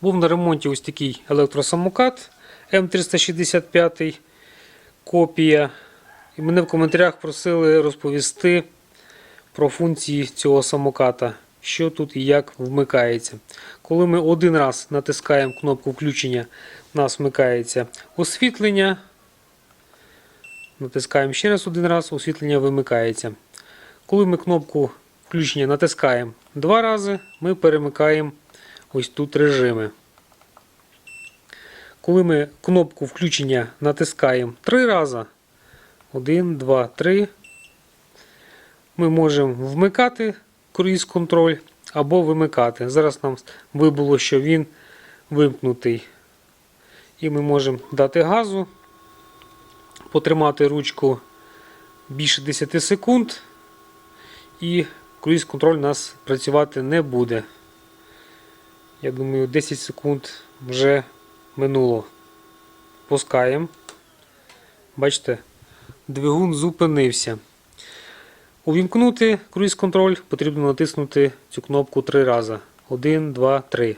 Був на ремонті ось такий електросамокат М365 копія. І мене в коментарях просили розповісти про функції цього самоката, що тут і як вмикається. Коли ми один раз натискаємо кнопку включення, у нас вмикається освітлення. Натискаємо ще раз один раз, освітлення вимикається. Коли ми кнопку включення натискаємо два рази, ми перемикаємо ось тут режими. Коли ми кнопку включення натискаємо три рази, 1, 2, 3, ми можемо вмикати круїз контроль або вимикати. Зараз нам вибуло, що він вимкнутий. І ми можемо дати газу, потримати ручку більше 10 секунд, і круїз контроль у нас працювати не буде. Я думаю, 10 секунд вже минуло. Пускаємо. Бачите, двигун зупинився. Увімкнути круїз контроль потрібно натиснути цю кнопку три рази. 1, 2, 3.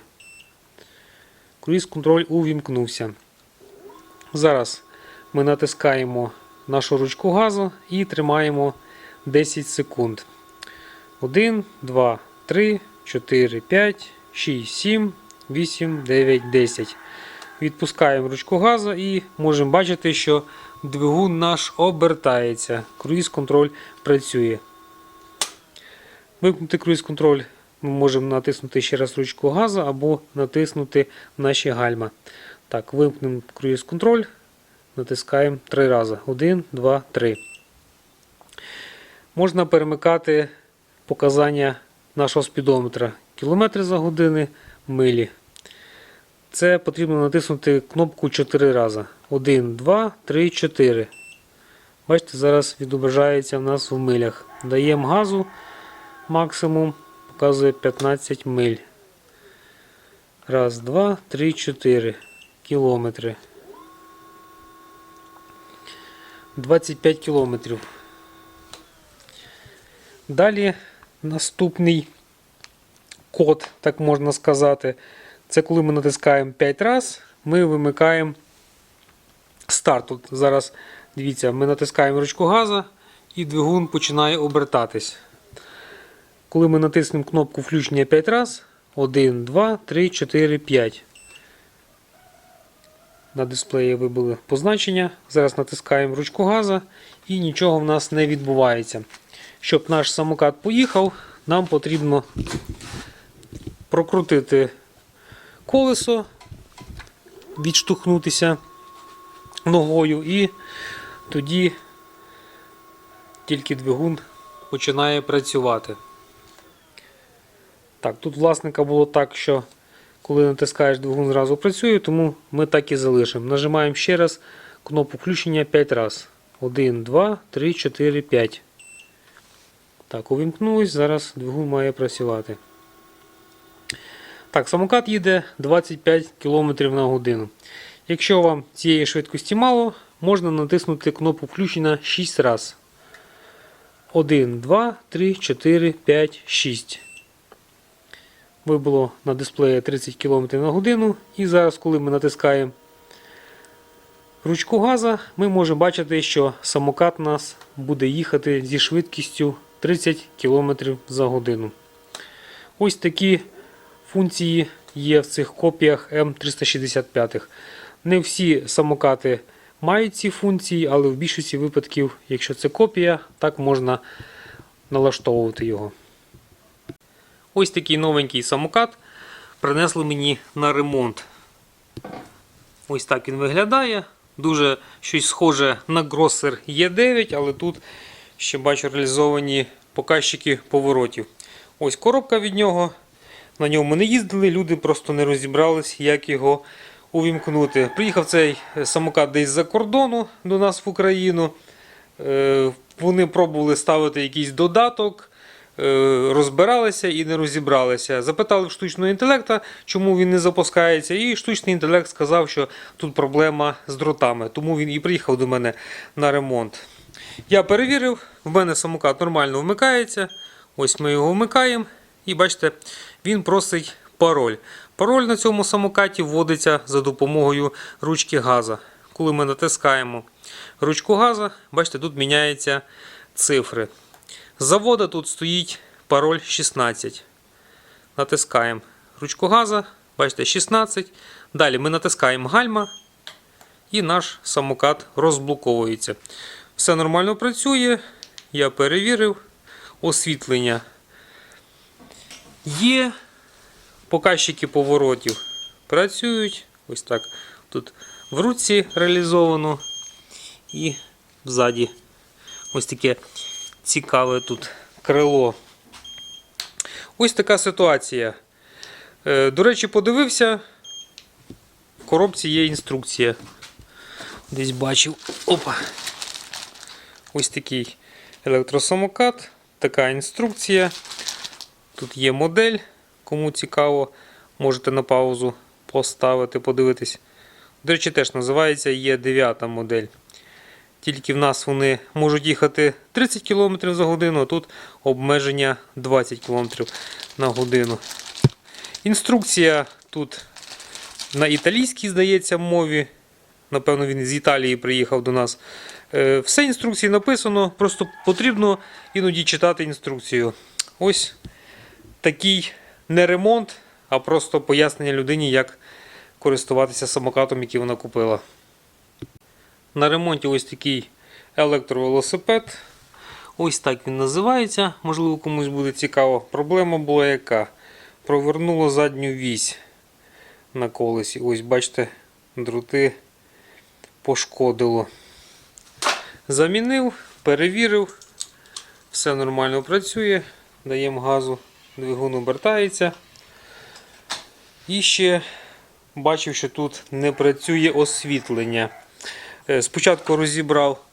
Круїз контроль увімкнувся. Зараз ми натискаємо нашу ручку газу і тримаємо 10 секунд. 1, 2, 3, 4, 5, 6, 7, 8, 9, 10. Відпускаємо ручку газу і можемо бачити, що двигун наш обертається. Круїз контроль працює. Вимкнути круїз контроль ми можемо натиснути ще раз ручку газу або натиснути наші гальма. Так, вимкнемо круїз контроль, натискаємо три рази. 1, 2, 3. Можна перемикати показання нашого спідометра. Кілометри за години, милі. Це потрібно натиснути кнопку 4 рази. 1, 2, 3, 4. Бачите, зараз відображається в нас в милях. Даємо газу максимум, показує 15 миль. Раз, два, три, чотири кілометри. 25 кілометрів. Далі наступний код, так можна сказати. Це коли ми натискаємо 5 разів, ми вимикаємо старт. Тут зараз дивіться, ми натискаємо ручку газу і двигун починає обертатись. Коли ми натиснемо кнопку включення 5 разів, 1, 2, 3, 4, 5. На дисплеї вибули позначення. Зараз натискаємо ручку газу і нічого в нас не відбувається. Щоб наш самокат поїхав, нам потрібно прокрутити колесо, відштовхнутися ногою, і тоді тільки двигун починає працювати. Так, тут власника було так, що коли натискаєш двигун зразу працює, тому ми так і залишимо. Нажимаємо ще раз кнопку включення 5 разів. 1, 2, 3, 4, 5. Так, увімкнулось, зараз двигун має працювати. Так, самокат їде 25 км на годину. Якщо вам цієї швидкості мало, можна натиснути кнопку включення 6 разів. 1, 2, 3, 4, 5, 6. Вибуло на дисплеї 30 км на годину. І зараз, коли ми натискаємо ручку газа, ми можемо бачити, що самокат нас буде їхати зі швидкістю 30 км за годину. Ось такі функції є в цих копіях М365. Не всі самокати мають ці функції, але в більшості випадків, якщо це копія, так можна налаштовувати його. Ось такий новенький самокат принесли мені на ремонт. Ось так він виглядає. Дуже щось схоже на Grosser E9, але тут ще бачу реалізовані показчики поворотів. Ось коробка від нього. На ньому не їздили, люди просто не розібрались, як його увімкнути. Приїхав цей самокат десь з-за кордону до нас в Україну. Е, Вони пробували ставити якийсь додаток, е, розбиралися і не розібралися. Запитали в штучного інтелекта, чому він не запускається, і штучний інтелект сказав, що тут проблема з дротами, тому він і приїхав до мене на ремонт. Я перевірив, в мене самокат нормально вмикається. Ось ми його вмикаємо. І бачите, він просить пароль. Пароль на цьому самокаті вводиться за допомогою ручки газа. Коли ми натискаємо ручку газа, бачите, тут міняються цифри. З завода тут стоїть пароль 16. Натискаємо ручку газа, бачите, 16. Далі ми натискаємо гальма і наш самокат розблоковується. Все нормально працює. Я перевірив. Освітлення є. Показчики поворотів працюють. Ось так. Тут в руці реалізовано. І ззаді ось таке цікаве тут крило. Ось така ситуація. Е, До речі, подивився. В коробці є інструкція. Десь бачив. Опа. Ось такий електросамокат, така інструкція. Тут є модель. Кому цікаво, можете на паузу поставити, подивитись. До речі, теж називається є 9 модель. Тільки в нас вони можуть їхати 30 км за годину, а тут обмеження 20 км на годину. Інструкція тут на італійській, здається, мові. Напевно, він з Італії приїхав до нас. Е, Все інструкції написано, просто потрібно іноді читати інструкцію. Ось такий не ремонт, а просто пояснення людині, як користуватися самокатом, який вона купила. На ремонті ось такий електровелосипед. Ось так він називається. Можливо, комусь буде цікаво. Проблема була яка? Провернуло задню вісь на колесі. Ось, бачите, дроти пошкодило. Замінив, перевірив, все нормально працює. Даємо газу, двигун обертається. І ще бачив, що тут не працює освітлення. Е, Спочатку розібрав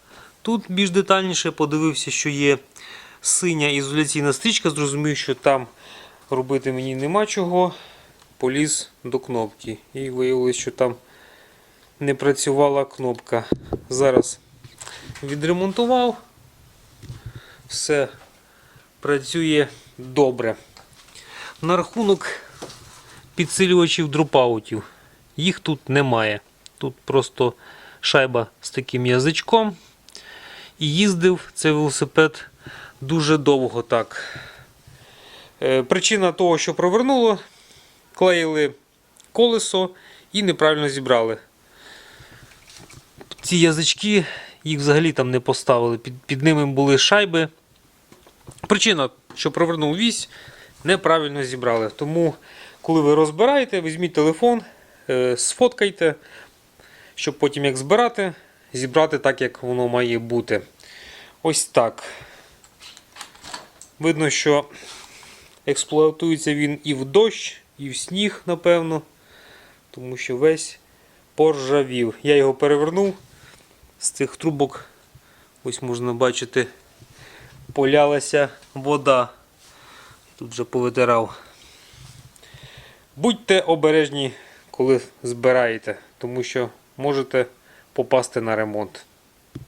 тут більш детальніше, подивився, що є синя ізоляційна стрічка, зрозумів, що там робити мені нема чого. Поліз до кнопки. І виявилось, що там не працювала кнопка. Зараз відремонтував. Все працює добре. На рахунок підсилювачів дропаутів. Їх тут немає. Тут просто шайба з таким язичком. І їздив цей велосипед дуже довго так. Е, Причина того, що провернуло, клеїли колесо і неправильно зібрали. Ці язички їх взагалі там не поставили. Під, під ними були шайби. Причина, що провернув вісь, неправильно зібрали. Тому, коли ви розбираєте, візьміть телефон, е, сфоткайте, щоб потім як збирати, зібрати так, як воно має бути. Ось так. Видно, що експлуатується він і в дощ, і в сніг, напевно. Тому що весь поржавів. Я його перевернув з цих трубок. Ось можна бачити, полялася вода. Тут вже повитирав. Будьте обережні, коли збираєте, тому що можете попасти на ремонт.